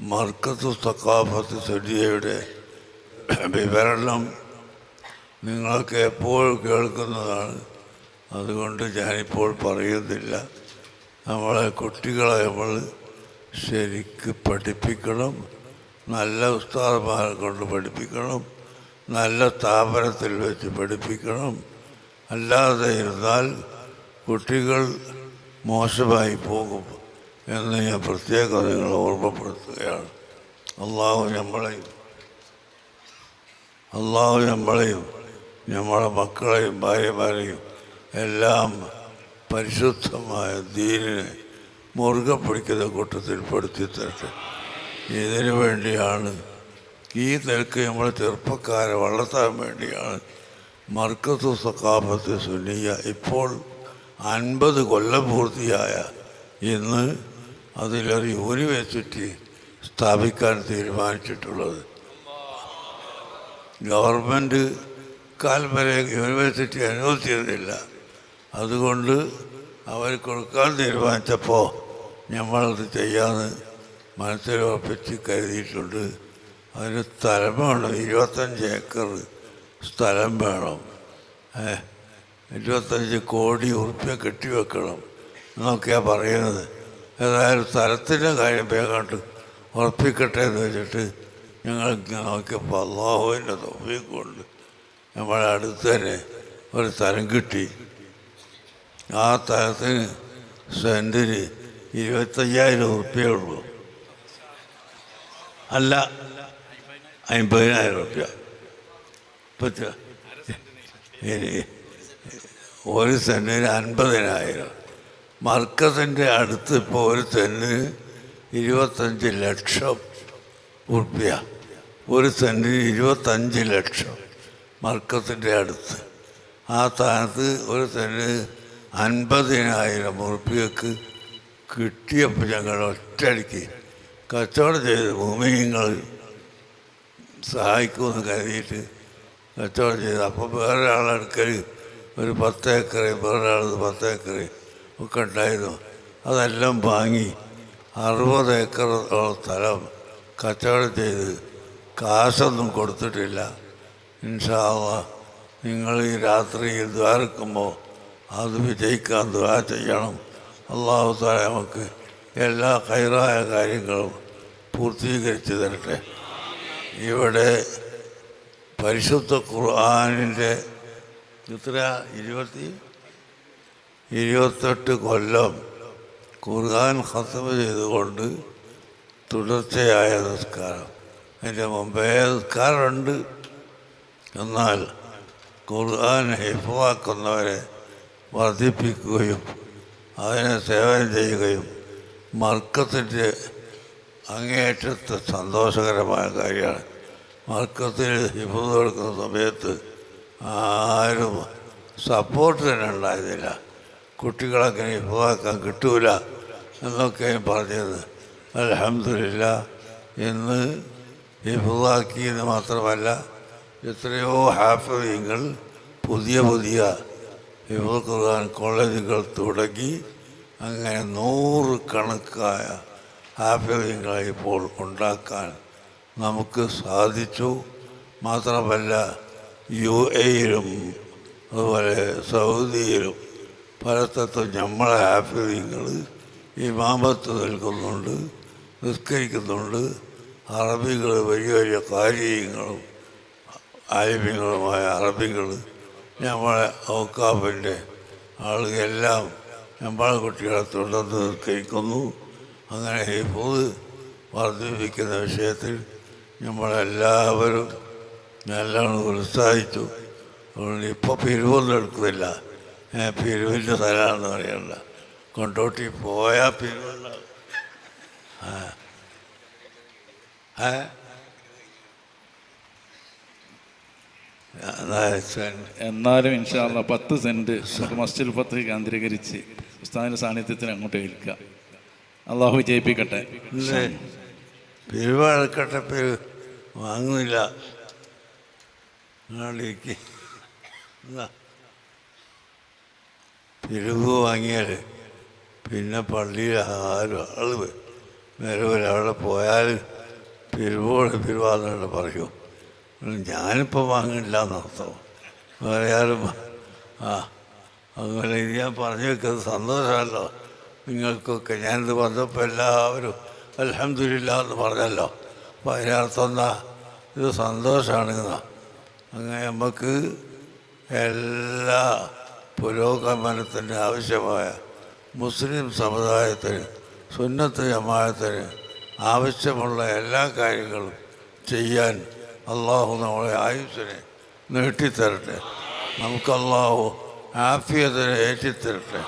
മർക്കത്ത് സക്കാഫത്ത് സെഡിയയുടെ വിവരണം നിങ്ങൾക്ക് എപ്പോഴും കേൾക്കുന്നതാണ് അതുകൊണ്ട് ഞാനിപ്പോൾ പറയുന്നില്ല നമ്മളെ കുട്ടികളെ നമ്മൾ ശരിക്ക് പഠിപ്പിക്കണം. നല്ല ഉസ്താദമാരെ കൊണ്ട് പഠിപ്പിക്കണം. നല്ല സ്ഥാപനത്തിൽ വെച്ച് പഠിപ്പിക്കണം. അല്ലാതെ ഇരുന്നാൽ കുട്ടികൾ മോശമായി പോകും. എന്ന് ഞാൻ പ്രത്യേകം നിങ്ങൾ ഓർമ്മപ്പെടുത്തുകയാണ്. അള്ളാഹു നമ്മളെയും അള്ളാഹു നമ്മളെയും നമ്മളെ മക്കളെയും ഭാര്യമാരെയും എല്ലാം പരിശുദ്ധമായ ദീനിനെ മുറുകെ പിടിക്കുന്ന കൂട്ടത്തിൽ പെടുത്തി തരട്ടെ. ഇതിനു വേണ്ടിയാണ് ഈ നിലയ്ക്ക് നമ്മളെ ചെറുപ്പക്കാരെ വളർത്താൻ വേണ്ടിയാണ് മർക്കത്തു സക്കാഫത്ത് സുനിയ ഇപ്പോൾ അൻപത് കൊല്ലം പൂർത്തിയായ ഇന്ന് അതിലൊരു യൂണിവേഴ്സിറ്റി സ്ഥാപിക്കാൻ തീരുമാനിച്ചിട്ടുള്ളത്. ഗവൺമെന്റ് കാൽവരെ യൂണിവേഴ്സിറ്റി അനുവദിച്ചിരുന്നില്ല. അതുകൊണ്ട് അവർ കൊടുക്കാൻ തീരുമാനിച്ചപ്പോൾ നമ്മളത് ചെയ്യാമെന്ന് മനസ്സിൽ ഉറപ്പിച്ച് കരുതിയിട്ടുണ്ട്. അതിന് സ്ഥലം വേണം ഇരുപത്തഞ്ച് ഏക്കർ സ്ഥലം വേണം. ഇരുപത്തഞ്ച് കോടി ഉറുപ്പ്യ കെട്ടിവെക്കണം എന്നൊക്കെയാണ് പറയുന്നത്. ഏതായാലും സ്ഥലത്തിന്റെ കാര്യം വേഗമായിട്ട് ഉറപ്പിക്കട്ടെ എന്ന് വെച്ചിട്ട് ഞങ്ങൾ നോക്കിയപ്പോൾ അള്ളാഹുവിന്റെ തൊഫീക്കൊണ്ട് നമ്മളെ അടുത്ത് തന്നെ ഒരു സ്ഥലം കിട്ടി. ആ സ്ഥലത്തിന് സെന്റിന് ഇരുപത്തയ്യായിരം ഉറുപ്പ്യേ ഉള്ളൂ. അല്ല അമ്പതിനായിരം ഉറുപ്പ്യ. പറ്റുക ഇനി ഒരു സെന്റിന് അൻപതിനായിരം. മർക്കത്തിന്റെ അടുത്ത് ഇപ്പോൾ ഒരു സെന്റിന് ഇരുപത്തഞ്ച് ലക്ഷം ഉറുപ്പ്യ. ഒരു സെന്റിന് ഇരുപത്തഞ്ച് ലക്ഷം മർക്കത്തിന്റെ അടുത്ത്. ആ സ്ഥാനത്ത് ഒരു സെന്റിന് അൻപതിനായിരം ഉറുപ്പ്യക്ക് കിട്ടിയപ്പോൾ ഞങ്ങൾ ഒറ്റയടിക്ക് കച്ചവടം ചെയ്ത് ഭൂമിങ്ങൾ സഹായിക്കുമെന്ന് കരുതിയിട്ട് കച്ചവടം ചെയ്ത്. അപ്പോൾ വേറൊരാളെടുക്കൽ ഒരു പത്ത് വേറൊരാളത് വേറെ ആൾ പത്ത് ഏക്കറ് ഒക്കെ ഉണ്ടായിരുന്നു. അതെല്ലാം വാങ്ങി അറുപത് ഏക്കർ സ്ഥലം കച്ചവടം ചെയ്ത് കാശൊന്നും കൊടുത്തിട്ടില്ല. ഇൻഷാവ നിങ്ങൾ ഈ രാത്രി ദ്വാരക്കുമ്പോൾ അത് വിജയിക്കാൻ ദ്വാ ചെയ്യണം. അള്ളാഹു താല നമുക്ക് എല്ലാ കൈറായ കാര്യങ്ങളും പൂർത്തീകരിച്ചു തരട്ടെ. ഇവിടെ പരിശുദ്ധ ഖുർആാനിന്റെ ഇത്ര ഇരുപത്തി ഇരുപത്തെട്ട് കൊല്ലം ഖുർആൻ ഖത്തമ ചെയ്തുകൊണ്ട് തുടർച്ചയായ നിസ്കാരം. അതിന്റെ മുമ്പേ നിസ്കാരമുണ്ട്. എന്നാൽ ഖുർആൻ ഹിഫാക്കുന്നവരെ വർദ്ധിപ്പിക്കുകയും അതിനെ സേവനം ചെയ്യുകയും മർക്കത്തിന്റെ അങ്ങേയറ്റത്തെ സന്തോഷകരമായ കാര്യമാണ്. മർക്കത്തിൽ ഹിഫുദ് കൊടുക്കുന്ന സമയത്ത് ആരും സപ്പോർട്ട് തന്നെ ഉണ്ടായിരുന്നില്ല. കുട്ടികളങ്ങനെ ഹിഫുദാക്കാൻ കിട്ടൂല എന്നൊക്കെ പറഞ്ഞത്. അലഹമില്ല ഇന്ന് ഹിഫുദാക്കിയെന്ന് മാത്രമല്ല എത്രയോ ഹാഫിങ്ങൾ പുതിയ പുതിയ ഹിഫുദ് ഖുർആൻ കോളേജുകൾ തുടങ്ങി അങ്ങനെ നൂറ് കണക്കായ ഹാഫിങ്ങളെ ഇപ്പോൾ ഉണ്ടാക്കാൻ നമുക്ക് സാധിച്ചു. മാത്രമല്ല യു എയിലും അതുപോലെ സൗദിയിലും പലത്തത്തും നമ്മളെ ഹാഫിങ്ങൾ ഇമാമത്ത് നിൽക്കുന്നുണ്ട് നിസ്കരിക്കുന്നുണ്ട് അറബികൾ വലിയ വലിയ കാര്യങ്ങളും ആലിമ്യങ്ങളുമായ അറബികൾ നമ്മളെ ഔക്കാഫിന്റെ ആളുകളെല്ലാം നമ്മളെ കുട്ടികളെ തുടർന്ന് നിസ്കരിക്കുന്നു. അങ്ങനെ ഈ പൊത് വർദ്ധിപ്പിക്കുന്ന വിഷയത്തിൽ നമ്മളെല്ലാവരും നല്ലോണം ഉത്സാഹിച്ചു. അതുകൊണ്ട് ഇപ്പോൾ പിരിവൊന്നും എടുക്കുന്നില്ല. പിരിവിന്റെ സ്ഥലമാണെന്ന് പറയണ്ട. കൊണ്ടോട്ടി പോയാൽ പിരിവുണ്ടാവും എന്നാലും ഇൻഷാല്ല പത്ത് സെന്റ് മസ്ജിദ് പത്ത് കേന്ദ്രീകരിച്ച് ഉസ്താദിന്റെ സാന്നിധ്യത്തിന് അങ്ങോട്ട് ഏൽക്കാം അള്ളാഹു ജയിപ്പിക്കട്ടെ പിരിവ് വാങ്ങുന്നില്ല. നാളേക്ക് എന്നാ? പിരിവ് വാങ്ങിയാൽ പിന്നെ പള്ളിയിൽ ആരും ആൾ നേരെ ഒരാളെ പോയാൽ പിരിവോട് പിരിവാന്നുകൊണ്ട് പറയും. ഞാനിപ്പോൾ വാങ്ങില്ല എന്നർത്ഥം വേറെ ആരും ആ അങ്ങനെ ഇത് ഞാൻ പറഞ്ഞു വെക്കുന്നത് സന്തോഷമല്ലോ. നിങ്ങൾക്കൊക്കെ ഞാനിത് വന്നപ്പോൾ എല്ലാവരും അലഹമില്ല എന്ന് പറഞ്ഞല്ലോ. അപ്പോൾ അതിനർത്ഥം എന്താ ഇത് സന്തോഷമാണെന്നാ അങ്ങനെ നമുക്ക് എല്ലാ പുരോഗമനത്തിന് ആവശ്യമായ മുസ്ലിം സമുദായത്തിന് സുന്നത്ത് ജമാത്തിന് ആവശ്യമുള്ള എല്ലാ കാര്യങ്ങളും ചെയ്യാൻ അള്ളാഹു നമ്മളെ ആയുസ്സിനെ നീട്ടിത്തരട്ടെ. നമുക്ക് അള്ളാഹു ആഫിയത്തിനെ ഏറ്റിത്തരട്ടെ